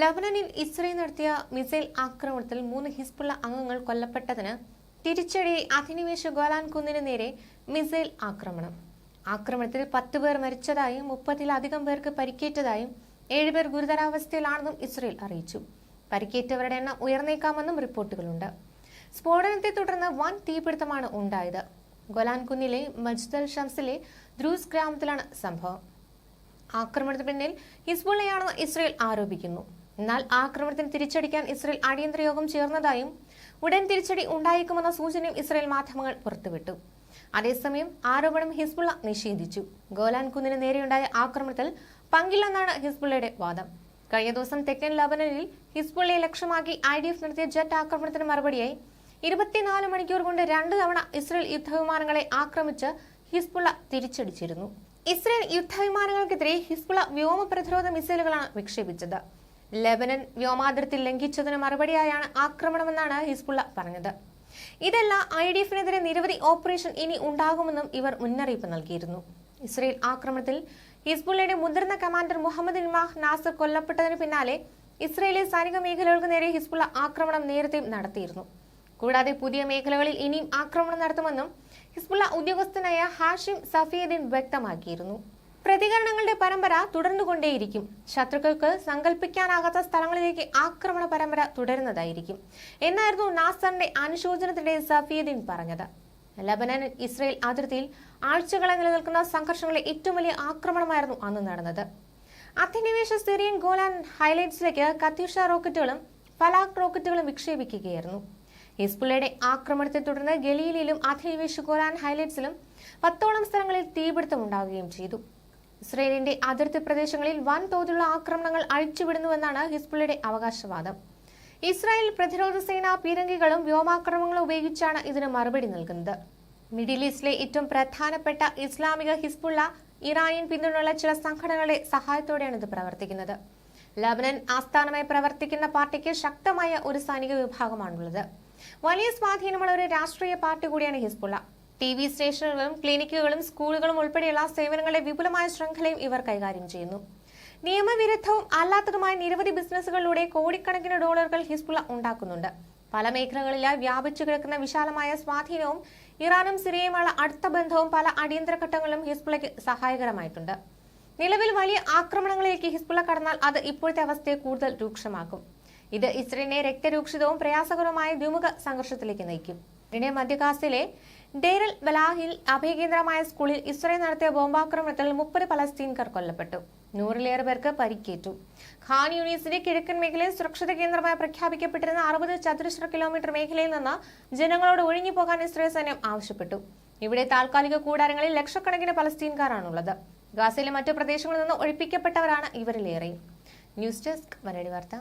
ലബനനിൽ Israel നടത്തിയ missile ആക്രമണത്തിൽ മൂന്ന് ഹിസ്ബുള്ള അംഗങ്ങൾ കൊല്ലപ്പെട്ടതിന് തിരിച്ചടി അധിനിവേശ ഗോലാൻ കുന്നിന് നേരെ മിസൈൽ ആക്രമണം. ആക്രമണത്തിൽ പത്ത് പേർ മരിച്ചതായും മുപ്പതിലധികം പേർക്ക് പരിക്കേറ്റതായും ഏഴുപേർ ഗുരുതരാവസ്ഥയിലാണെന്നും ഇസ്രയേൽ അറിയിച്ചു. പരിക്കേറ്റവരുടെ എണ്ണം ഉയർന്നേക്കാമെന്നും റിപ്പോർട്ടുകളുണ്ട്. സ്ഫോടനത്തെ തുടർന്ന് വൻ തീപിടുത്തമാണ് ഉണ്ടായത്. ഗോലാൻ കുന്നിലെ മജ്ദൽ ഷംസിലെ ദ്രൂസ് ഗ്രാമത്തിലാണ് സംഭവം. ആക്രമണത്തിന് പിന്നിൽ ഹിസ്ബുള്ളയാണെന്ന് ഇസ്രയേൽ ആരോപിക്കുന്നു. എന്നാൽ ആക്രമണത്തിന് തിരിച്ചടിക്കാൻ ഇസ്രയേൽ അടിയന്തര യോഗം ചേർന്നതായും ഉടൻ തിരിച്ചടി ഉണ്ടായേക്കുമെന്ന സൂചനയും ഇസ്രയേൽ മാധ്യമങ്ങൾ പുറത്തുവിട്ടു. അതേസമയം ആരോപണം ഹിസ്ബുള്ള നിഷേധിച്ചു. ഗോലാൻ കുന്നിന് നേരെയുണ്ടായ ആക്രമണത്തിൽ പങ്കില്ലെന്നാണ് ഹിസ്ബുള്ളയുടെ വാദം. കഴിഞ്ഞ ദിവസം തെക്കൻ ലബനനിൽ ഹിസ്ബുള്ളയെ ലക്ഷ്യമാക്കി ഐ ഡി എഫ് നടത്തിയ ജെറ്റ് ആക്രമണത്തിന് മറുപടിയായി ഇരുപത്തിനാല് മണിക്കൂർ കൊണ്ട് രണ്ടു തവണ ഇസ്രയേൽ യുദ്ധവിമാനങ്ങളെ ആക്രമിച്ച് ഹിസ്ബുള്ള തിരിച്ചടിച്ചിരുന്നു. ഇസ്രയേൽ യുദ്ധവിമാനങ്ങൾക്കെതിരെ ഹിസ്ബുള്ള വ്യോമ പ്രതിരോധ മിസൈലുകളാണ് വിക്ഷേപിച്ചത്. ലെബനൻ വ്യോമാതിർത്തി ലംഘിച്ചതിന് മറുപടിയായാണ് ആക്രമണമെന്നാണ് ഹിസ്ബുള്ള പറഞ്ഞത്. ഇതല്ല ഐ ഡി എഫിനെതിരെ നിരവധി ഓപ്പറേഷൻ ഇനി ഉണ്ടാകുമെന്നും ഇവർ മുന്നറിയിപ്പ് നൽകിയിരുന്നു. ഇസ്രയേൽ ആക്രമണത്തിൽ ഹിസ്ബുള്ളയുടെ മുതിർന്ന കമാൻഡർ മുഹമ്മദ് ഇൻമാഹ് നാസർ കൊല്ലപ്പെട്ടതിന് പിന്നാലെ ഇസ്രയേലി സൈനിക മേഖലകൾക്ക് നേരെ ഹിസ്ബുള്ള ആക്രമണം നേരത്തെയും നടത്തിയിരുന്നു. കൂടാതെ പുതിയ മേഖലകളിൽ ഇനിയും ആക്രമണം നടത്തുമെന്നും ഹിസ്ബുള്ള ഉദ്യോഗസ്ഥനായ ഹാഷിം സഫിയദ്ദീൻ വ്യക്തമാക്കിയിരുന്നു. പ്രതികരണങ്ങളുടെ പരമ്പര തുടർന്നുകൊണ്ടേയിരിക്കും. ശത്രുക്കൾക്ക് സങ്കല്പിക്കാനാകാത്ത സ്ഥലങ്ങളിലേക്ക് ആക്രമണ പരമ്പര തുടരുന്നതായിരിക്കും. എന്നായിരുന്നു നാസറിന്റെ അനുശോചനത്തിനിടെ സഫീദ്ദീൻ പറഞ്ഞത്. ലബനൻ ഇസ്രയേൽ അതിർത്തിയിൽ ആഴ്ചകളെ നിലനിൽക്കുന്ന സംഘർഷങ്ങളിലെ ഏറ്റവും വലിയ ആക്രമണമായിരുന്നു അന്ന് നടന്നത്. അധിനിവേശ സിറിയൻ ഗോലാൻ ഹൈലൈറ്റ്സിലേക്ക് കത്യൂഷ റോക്കറ്റുകളും ഫലാക് റോക്കറ്റുകളും വിക്ഷേപിക്കുകയായിരുന്നു. ഹിസ്ബുള്ളയുടെ ആക്രമണത്തെ തുടർന്ന് ഗലീലിലും അധിനിവേശ ഗോലാൻ ഹൈലൈറ്റ്സിലും പത്തോളം സ്ഥലങ്ങളിൽ തീപിടുത്തം ഉണ്ടാകുകയും ചെയ്തു. ഇസ്രയേലിന്റെ അതിർത്തി പ്രദേശങ്ങളിൽ വൻതോതിലുള്ള ആക്രമണങ്ങൾ അഴിച്ചുവിടുന്നുവെന്നാണ് ഹിസ്ബുള്ളയുടെ അവകാശവാദം. ഇസ്രായേൽ പ്രതിരോധ സേന പീരങ്കികളും വ്യോമാക്രമണങ്ങളും ഉപയോഗിച്ചാണ് ഇതിന് മറുപടി നൽകുന്നത്. മിഡിൽ ഈസ്റ്റിലെ ഏറ്റവും പ്രധാനപ്പെട്ട ഇസ്ലാമിക ഹിസ്ബുള്ള ഇറാനിയൻ പിന്തുണയുള്ള ചില സംഘടനകളുടെ സഹായത്തോടെയാണ് ഇത് പ്രവർത്തിക്കുന്നത്. ലബനൻ ആസ്ഥാനമായി പ്രവർത്തിക്കുന്ന പാർട്ടിക്ക് ശക്തമായ ഒരു സൈനിക വിഭാഗമാണുള്ളത്. വലിയ സ്വാധീനമുള്ള ഒരു രാഷ്ട്രീയ പാർട്ടി കൂടിയാണ് ഹിസ്ബുള്ള. ടി വി സ്റ്റേഷനുകളും ക്ലിനിക്കുകളും സ്കൂളുകളും ഉൾപ്പെടെയുള്ള സേവനങ്ങളുടെ വിപുലമായ ശൃംഖലയും ഇവർ കൈകാര്യം ചെയ്യുന്നു. നിയമവിരുദ്ധവും അല്ലാത്തതുമായ നിരവധി ബിസിനസ്സുകളിലൂടെ കോടിക്കണക്കിന് ഡോളറുകൾ ഹിസ്ബുള്ള ഉണ്ടാക്കുന്നുണ്ട്. പല മേഖലകളിലായി വ്യാപിച്ചു കിടക്കുന്ന വിശാലമായ സ്വാധീനവും ഇറാനും സിറിയയുമുള്ള അടുത്ത ബന്ധവും പല അടിയന്തര ഘട്ടങ്ങളിലും ഹിസ്ബുള്ളയ്ക്ക് സഹായകരമായിട്ടുണ്ട്. നിലവിൽ വലിയ ആക്രമണങ്ങളിലേക്ക് ഹിസ്ബുള്ള കടന്നാൽ അത് ഇപ്പോഴത്തെ അവസ്ഥയെ കൂടുതൽ രൂക്ഷമാക്കും. ഇത് ഇസ്രയേലിനെ രക്തരൂക്ഷിതവും പ്രയാസകരവുമായ ദ്വിമുഖ സംഘർഷത്തിലേക്ക് നയിക്കും. ഇതിനെ മധ്യകാസിലെ ഡേരൽ ബലാഹിൽ അഭയകേന്ദ്രമായ സ്കൂളിൽ ഇസ്രയേൽ നടത്തിയ ബോംബാക്രമണത്തിൽ മുപ്പത് പലസ്തീൻകാർ കൊല്ലപ്പെട്ടു. നൂറിലേറെ പേർക്ക് പരിക്കേറ്റു. ഖാൻ യൂണിസിന്റെ കിഴക്കൻ മേഖലയിൽ സുരക്ഷിത കേന്ദ്രമായി പ്രഖ്യാപിക്കപ്പെട്ടിരുന്ന അറുപത് ചതുരശ്ര കിലോമീറ്റർ മേഖലയിൽ നിന്ന് ജനങ്ങളോട് ഒഴിഞ്ഞു പോകാൻ ഇസ്രയേൽ സൈന്യം ആവശ്യപ്പെട്ടു. ഇവിടെ താൽക്കാലിക കൂടാരങ്ങളിൽ ലക്ഷക്കണക്കിന് പലസ്തീൻകാരാണുള്ളത്. ഗാസയിലെ മറ്റു പ്രദേശങ്ങളിൽ നിന്ന് ഒഴിപ്പിക്കപ്പെട്ടവരാണ് ഇവരിലേറെയും ന്യൂസ് ഡെസ്ക് മലയാളി വാർത്ത